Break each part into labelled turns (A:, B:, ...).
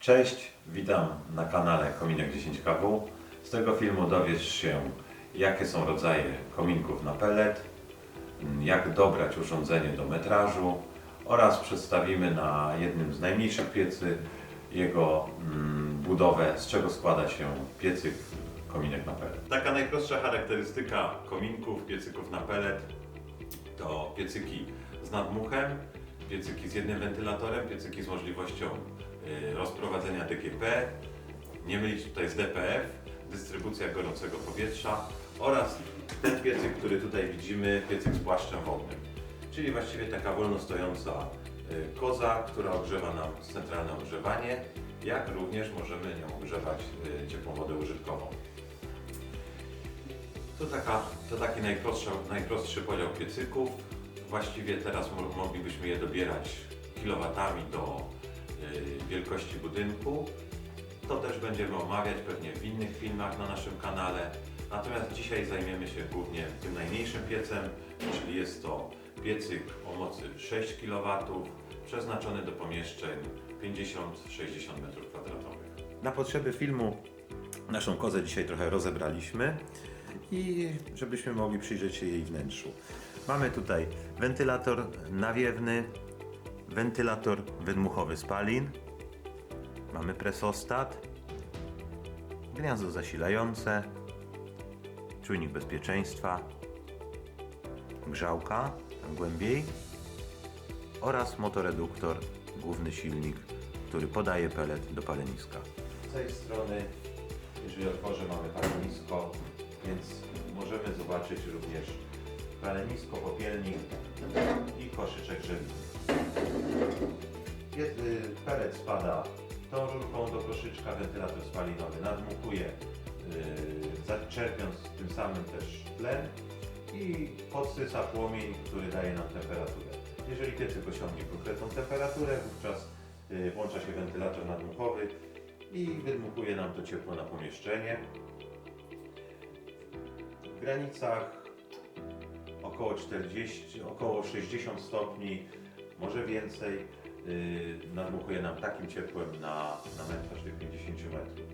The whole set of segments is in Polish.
A: Cześć, witam na kanale Kominek 10KW. Z tego filmu dowiesz się, jakie są rodzaje kominków na pellet, m, jak dobrać urządzenie do metrażu oraz przedstawimy na jednym z najmniejszych piecy jego mm, budowę, z czego składa się piecyk kominek na pellet. Taka najprostsza charakterystyka kominków, piecyków na pellet to piecyki z nadmuchem, piecyki z jednym wentylatorem, piecyki z możliwością rozprowadzenia DGP, nie mylić tutaj z DPF, dystrybucja gorącego powietrza oraz ten piecyk, który tutaj widzimy, piecyk z płaszczem wodnym, czyli właściwie taka wolno stojąca y, koza, która ogrzewa nam centralne ogrzewanie, jak również możemy nią ogrzewać y, ciepłą wodę użytkową. To, taka, to taki najprostszy, najprostszy podział piecyków. Właściwie teraz mo- moglibyśmy je dobierać kilowatami do y, wielkości budynku. To też będziemy omawiać pewnie w innych filmach na naszym kanale. Natomiast dzisiaj zajmiemy się głównie tym najmniejszym piecem, czyli jest to piecyk o mocy 6 kW, przeznaczony do pomieszczeń 50-60 m2. Na potrzeby filmu naszą kozę dzisiaj trochę rozebraliśmy i żebyśmy mogli przyjrzeć się jej wnętrzu. Mamy tutaj wentylator nawiewny, wentylator wydmuchowy spalin, mamy presostat, gniazdo zasilające, czujnik bezpieczeństwa, grzałka głębiej. Oraz motoreduktor, główny silnik, który podaje pelet do paleniska. Z tej strony, jeżeli otworzę, mamy palenisko, więc możemy zobaczyć również palenisko, popielnik i koszyczek żelki. Jest, y, pelet spada tą rurką do koszyczka, wentylator spalinowy nadmuchuje, y, za- czerpiąc tym samym też tlen i podsyca płomień, który daje nam temperaturę. Jeżeli piecyk osiągnie konkretną temperaturę, wówczas y, włącza się wentylator nadmuchowy i wydmuchuje nam to ciepło na pomieszczenie. W granicach około 40, około 60 stopni, może więcej, yy, nadmuchuje nam takim ciepłem na, na metraż tych 50 metrów.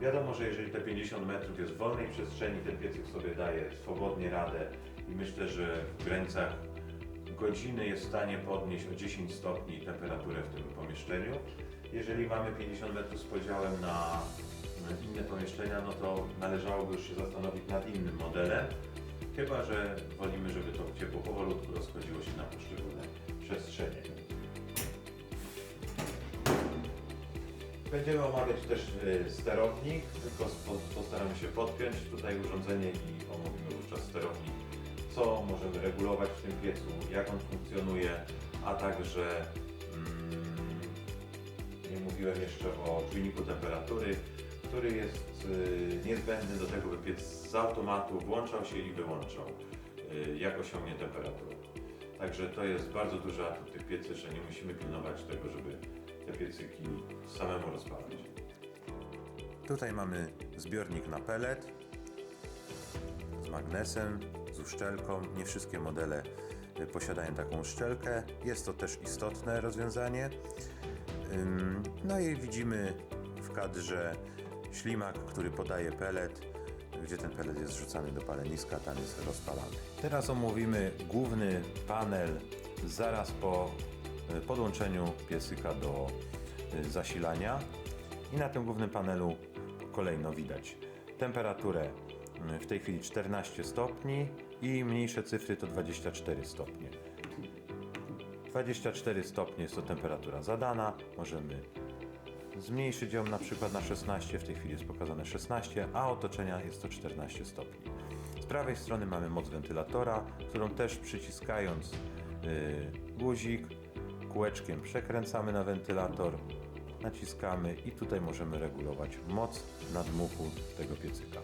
A: Wiadomo, że jeżeli te 50 metrów jest w wolnej przestrzeni, ten piecyk sobie daje swobodnie radę i myślę, że w granicach godziny jest w stanie podnieść o 10 stopni temperaturę w tym pomieszczeniu. Jeżeli mamy 50 metrów z podziałem na inne pomieszczenia, no to należałoby już się zastanowić nad innym modelem. Chyba, że wolimy, żeby to ciepło powolutku rozchodziło się na poszczególne przestrzenie. Będziemy omawiać też y, sterownik, spo- postaramy się podpiąć tutaj urządzenie i omówimy wówczas sterownik, co możemy regulować w tym piecu, jak on funkcjonuje, a także mm, nie mówiłem jeszcze o czujniku temperatury, który jest y, niezbędny do tego, by piec z automatu włączał się i wyłączał, y, jak osiągnie temperaturę. Także to jest bardzo duży atut tych piecy, że nie musimy pilnować tego, żeby te piecyki samemu rozpalać. Tutaj mamy zbiornik na pelet z magnesem, z uszczelką. Nie wszystkie modele y, posiadają taką uszczelkę. Jest to też istotne rozwiązanie. No i widzimy w kadrze ślimak, który podaje pelet, gdzie ten pelet jest rzucany do paleniska, tam jest rozpalany. Teraz omówimy główny panel zaraz po podłączeniu piecyka do y, zasilania i na tym głównym panelu kolejno widać temperaturę w tej chwili 14 stopni i mniejsze cyfry to 24 stopnie. 24 stopnie jest to temperatura zadana. Możemy zmniejszyć ją na przykład na 16, w tej chwili jest pokazane 16, a otoczenia jest to 14 stopni. Z prawej strony mamy moc wentylatora, którą też przyciskając yy, guzik, kółeczkiem przekręcamy na wentylator, naciskamy i tutaj możemy regulować moc nadmuchu tego piecyka.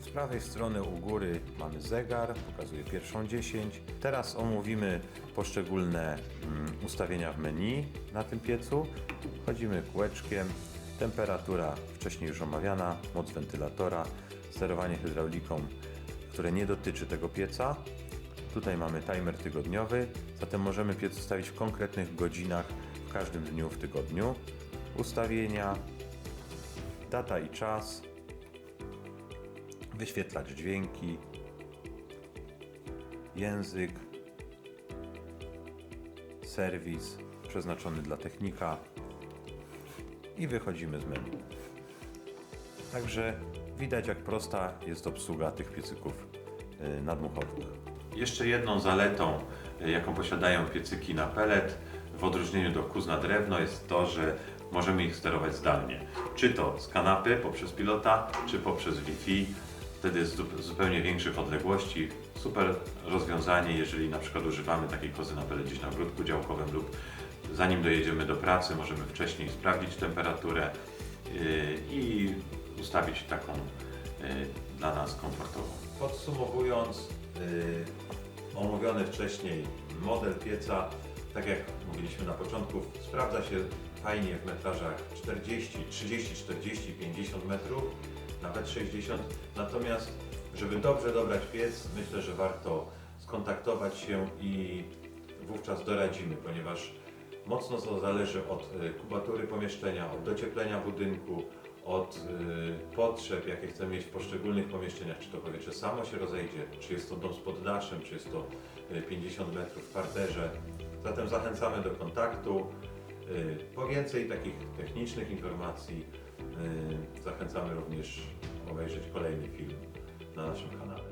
A: Z prawej strony u góry mamy zegar, pokazuje pierwszą 10. Teraz omówimy poszczególne mm, ustawienia w menu na tym piecu. Wchodzimy kółeczkiem, temperatura wcześniej już omawiana, moc wentylatora, sterowanie hydrauliką, które nie dotyczy tego pieca. Tutaj mamy timer tygodniowy, zatem możemy piec ustawić w konkretnych godzinach w każdym dniu w tygodniu. Ustawienia, data i czas, wyświetlać dźwięki, język, serwis przeznaczony dla technika i wychodzimy z menu. Także widać jak prosta jest obsługa tych piecyków y, nadmuchowych. Jeszcze jedną zaletą, y, jaką posiadają piecyki na pelet, w odróżnieniu do kóz na drewno, jest to, że możemy ich sterować zdalnie. Czy to z kanapy poprzez pilota, czy poprzez Wi-Fi. Wtedy z zu- zupełnie większych odległości. Super rozwiązanie, jeżeli na przykład używamy takiej kozy na pelet gdzieś na ogródku działkowym lub zanim dojedziemy do pracy, możemy wcześniej sprawdzić temperaturę yy, i ustawić taką yy, dla nas komfortową. Podsumowując, omówiony wcześniej model pieca, tak jak mówiliśmy na początku, sprawdza się fajnie w metrażach 40, 30, 40, 50 metrów, nawet 60. Natomiast, żeby dobrze dobrać piec, myślę, że warto skontaktować się i wówczas doradzimy, ponieważ mocno to zależy od y, kubatury pomieszczenia, od docieplenia budynku, od y, potrzeb, jakie chcemy mieć w poszczególnych pomieszczeniach, czy to powietrze samo się rozejdzie, czy jest to dom z poddaszem, czy jest to y, 50 metrów w parterze. Zatem zachęcamy do kontaktu. Y, Po więcej takich technicznych informacji y, zachęcamy również obejrzeć kolejny film na naszym kanale.